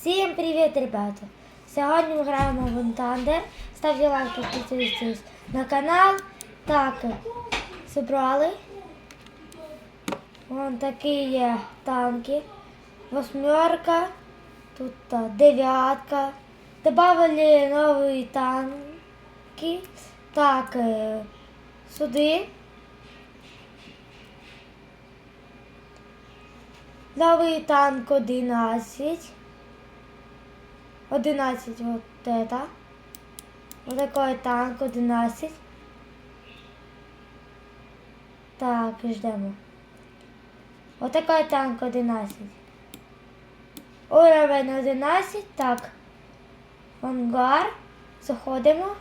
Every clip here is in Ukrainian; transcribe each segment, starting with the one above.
Всім привіт, ребята! Сьогодні ми граємо в Thunder. Ставте лайк, підписуйтесь на канал. Так, зібрали. Вон такі є танки. Восьмерка, тут дев'ятка. Добавили нові танки. Так, е, сюди. Новий танк 11. 11 вот это. Вот такой танк 11. Так, ждемо. Вот такой танк 11. Уровень 11. Так. Ангар. Заходимо.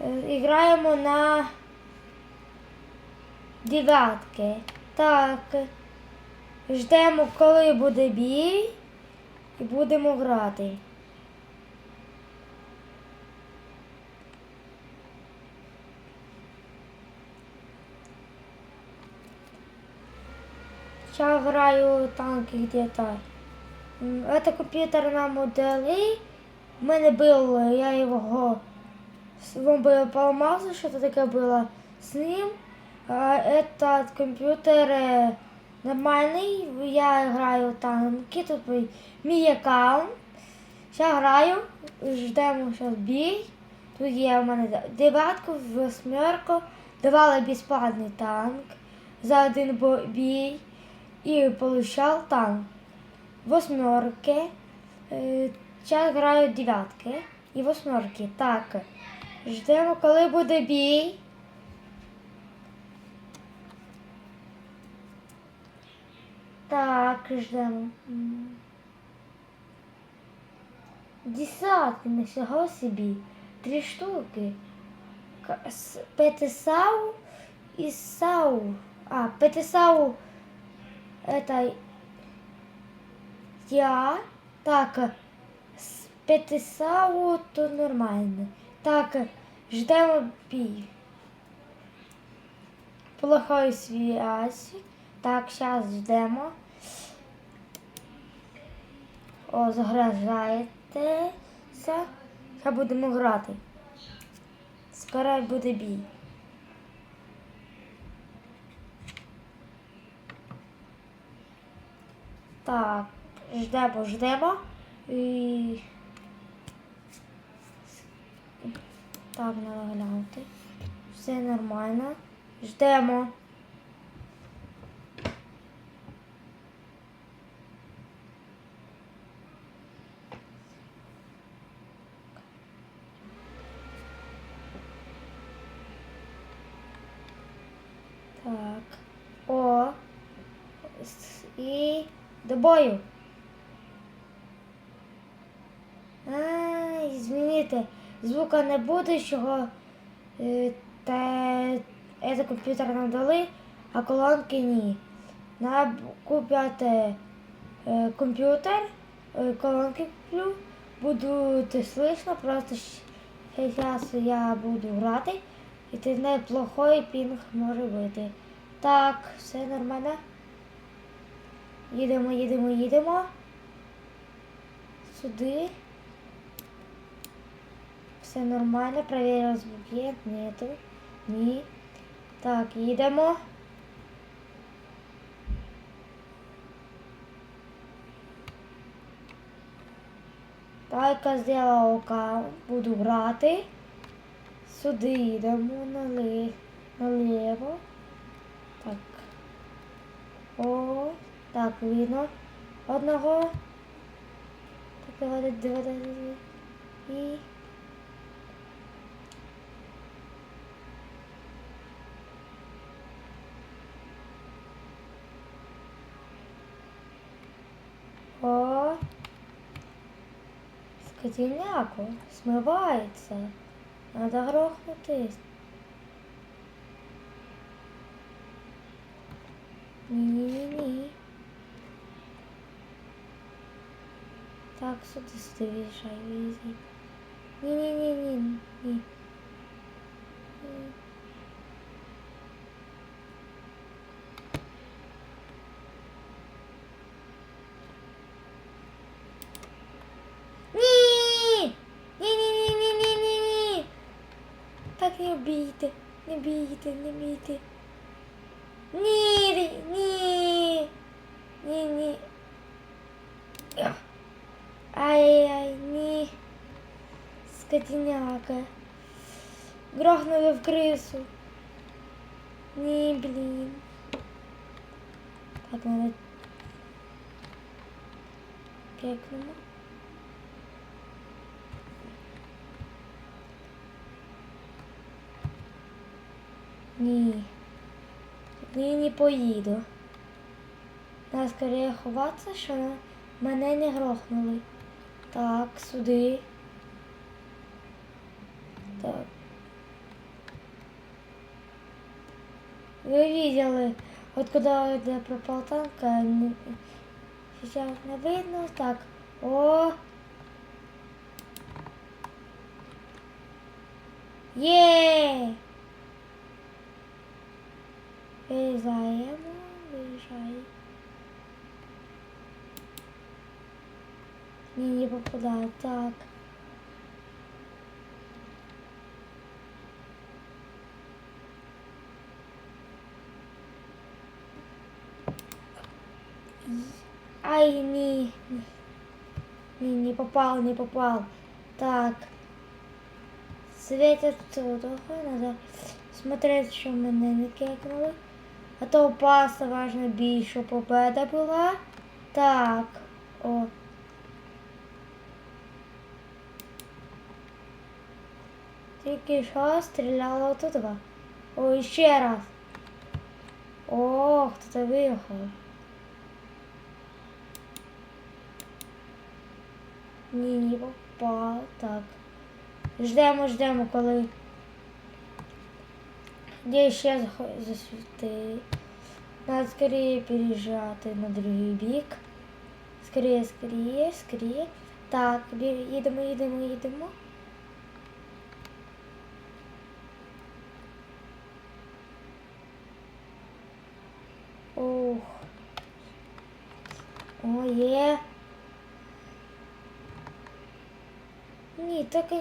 Е, Граємо на дев'ятки. Так. Ждемо, коли буде бій. І будемо грати. Сейчас граю танки где-то. Это комп'ютер на моделі. У мене був, я його с- поламався, що це таке було з ним. А этот комп'ютер е, нормальний. Я граю танки, тут мій- аккаунт. Зараз граю, ждемо зараз бій. Тут є в мене дев'ятку, восьмерку. Давали безплатний танк за один бій і получав танк. Восьмерки. Зараз граю дев'ятки і восьмерки. Так. Ждемо, коли буде бій. Так, ждемо. Десятки нічого собі. Три штуки. Петисау і Сау. А, Петисау это я. Так, с Петисау то нормально. Так, ждемо бій. Плохой связь. Так, сейчас ждемо. О, загрожаєтеся. Зараз будемо грати. Скоро буде бій. Так, ждемо, ждемо. І... Так, треба глянути. Все нормально. Ждемо. Так. О. С- І до бою. Ай, змінити. Звука не буде, чого е, те, це комп'ютер нам дали, а колонки ні. Треба купляти е, комп'ютер, е, колонки куплю, буду ти слышно, просто зараз я буду грати. І ти неплохой пінг може бути. Так, все нормально. Їдемо, їдемо, їдемо. Сюди. Все нормально. Проверил звук є. Нету. Ні. Так, їдемо. Тайка зробила аккаунт. Буду грати. Сюди йдемо нали... наліво. Так. О, так, видно. Одного. Так, давай. І. О. Скотиняку. Смивається. Надо грохнути. Ні-ні-ні. Так, сюди сюди вішай, візі. Ні-ні-ні-ні. ні. Не бійте, не бійте, не бійте. Ні, ні, ні, ні. Ай-яй, ні. Скотиняка. Грохнули в крису. Ні, блін. Так, надо... Пекнемо. Ні. Ні, не поїду. Треба скоріше ховатися, що мене не грохнули. Так, сюди. Так. Вы видели, вот куда я пропал танк, а не- сейчас не видно. Так, о! Є! Виїжджаємо, виїжджаємо. Ні, не попадає. Так. Ай, ні. Ні, не попал, не попал. Так. Светят цього надо смотреть, що мене не кекнули. А то опасно важно щоб победа була. Так. О. Що стріляло тут. О, ще раз. О, хто-то виїхав. Ні, не попав. Так. Ждемо, ждемо, коли. Де ще засвіти. Надо скорее переїжджати на другий бік. Скорее, скорее, скорее. Так, їдемо, їдемо, їдемо. Ух. О, є. Ні, так і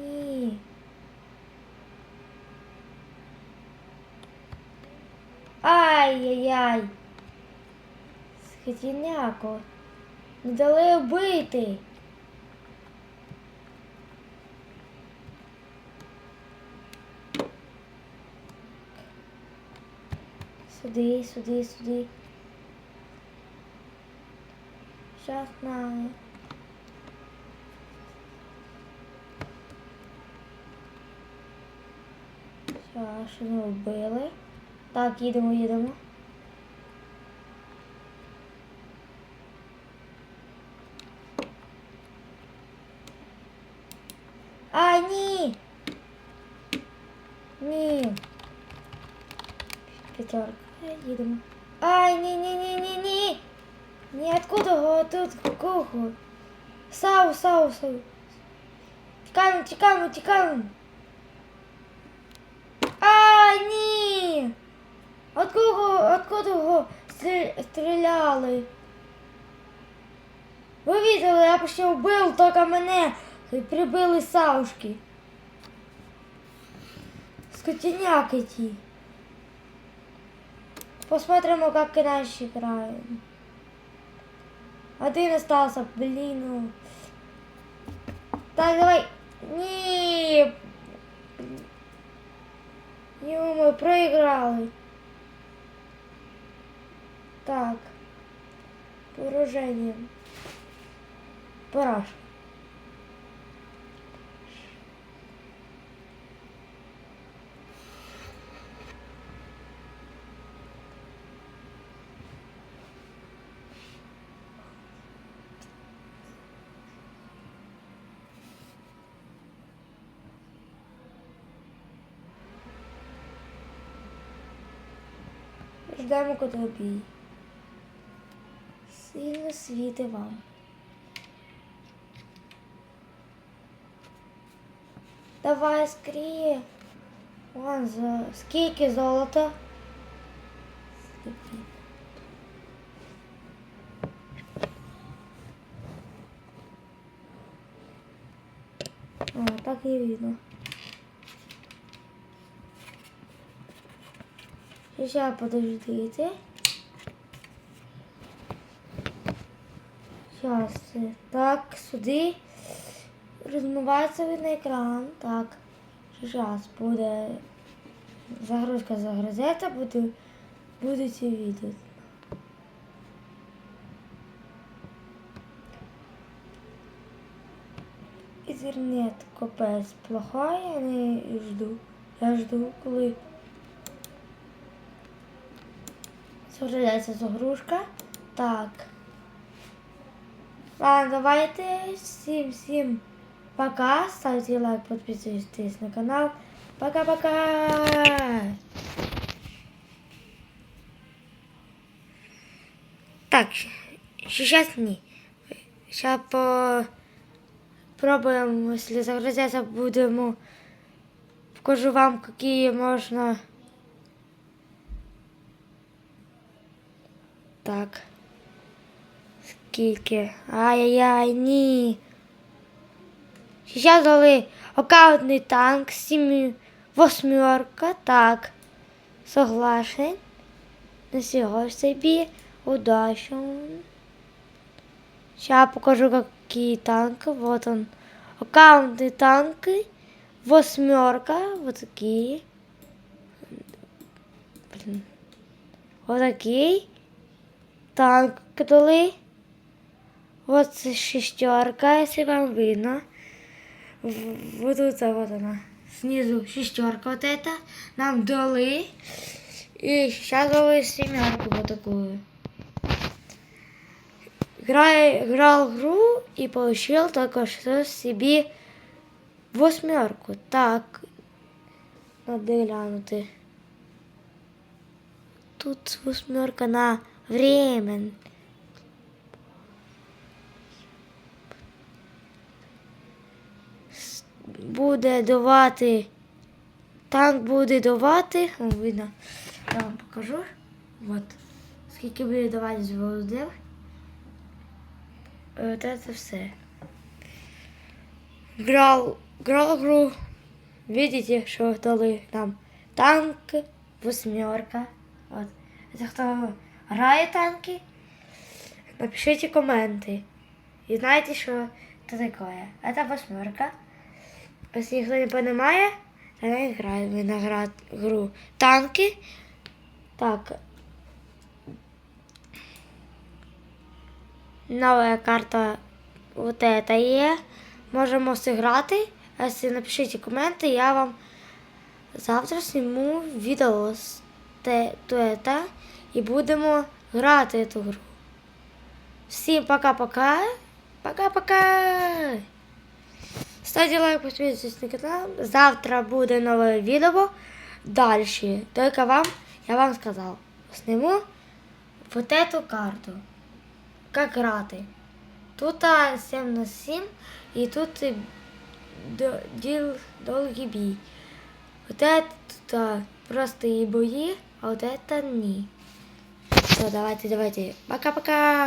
ні. Ай-яй-яй. Схитіняко. Не дали вбити. Сюди, сюди, сюди. Щас на. Щас, що ми вбили. Так, їдемо, їдемо. А, ні! Ні. П'ятерка. Їдемо. Ай, ні, ні, откуда тут кого? Сау, сау, сау. Тікаємо, тікаємо, тікаємо. А, ні! От кого, от кого го стрі- стріляли? Ви видели, я почти вбив, тільки мене прибили саушки. Скотиняки ті. Посмотримо, как иначе играем. Один остался, блин. ну. Так, давай. Не. Не, мы проиграли. Так. Вооружение. Параш. Ждемо котобій. Сильно світи вам. Давай скорее. Вон за скільки золота. А, так і видно. Сейчас подождите. Сейчас. Так, сюди. Розмивається він на екран. Так. Зараз буде загрузка загрузеться, буде, буде ці відео. Интернет капець плохой, я не жду. Я жду, коли загрузиться загрузка. Так. Ладно, давайте всім всім пока. Ставьте лайк, подписывайтесь на канал. Пока-пока. Так, сейчас не. Сейчас по... пробуем, если загрузиться, будем покажу вам, какие можно... Так. Скільки? Ай-яй-яй, ні. Сейчас дали аккаунтний танк, сімі, восьмерка, так. Согласен. На сього собі. Удачи. Сейчас покажу, какие танки. Вот он. Аккаунтные танки. Восьмерка. Вот такие. Блин. Вот такие. Танк дали. Вот шестерка, если вам видно. Вот тут, вот она. Снизу шестерка вот эта. Нам дали. И сейчас дали семерку вот такую. Играй, играл игру и получил только что себе восьмерку. Так, надо глянути. Тут восьмерка на время. С- Буде давати. Танк буде давати. О, видно. Я вам покажу. Вот. Скільки буде давати зв'язок. Вот это все. Грал, грал игру. Видите, что дали нам танк, восьмерка. Вот. Это кто грає танки? Напишите комменты. И знаете, что это такое? Это восьмерка. Если никто не понимает, тогда играем мы на гра- игру танки. Так, Новая карта вот эта є. Можемо зіграти. Якщо напишіть коменти, я вам завтра зніму відео з те, то это, і будемо грати цю гру. Всім пока-пока. Пока-пока. Ставьте лайк, подписывайтесь на канал. Завтра буде нове відео. Дальше. Только вам, я вам сказал, сниму вот эту карту как грати. Тут а, 7 на 7 і тут і до- діл довгий бій. От это тут а, просто і бої, а от это ні. Все, давайте, давайте. Пока-пока.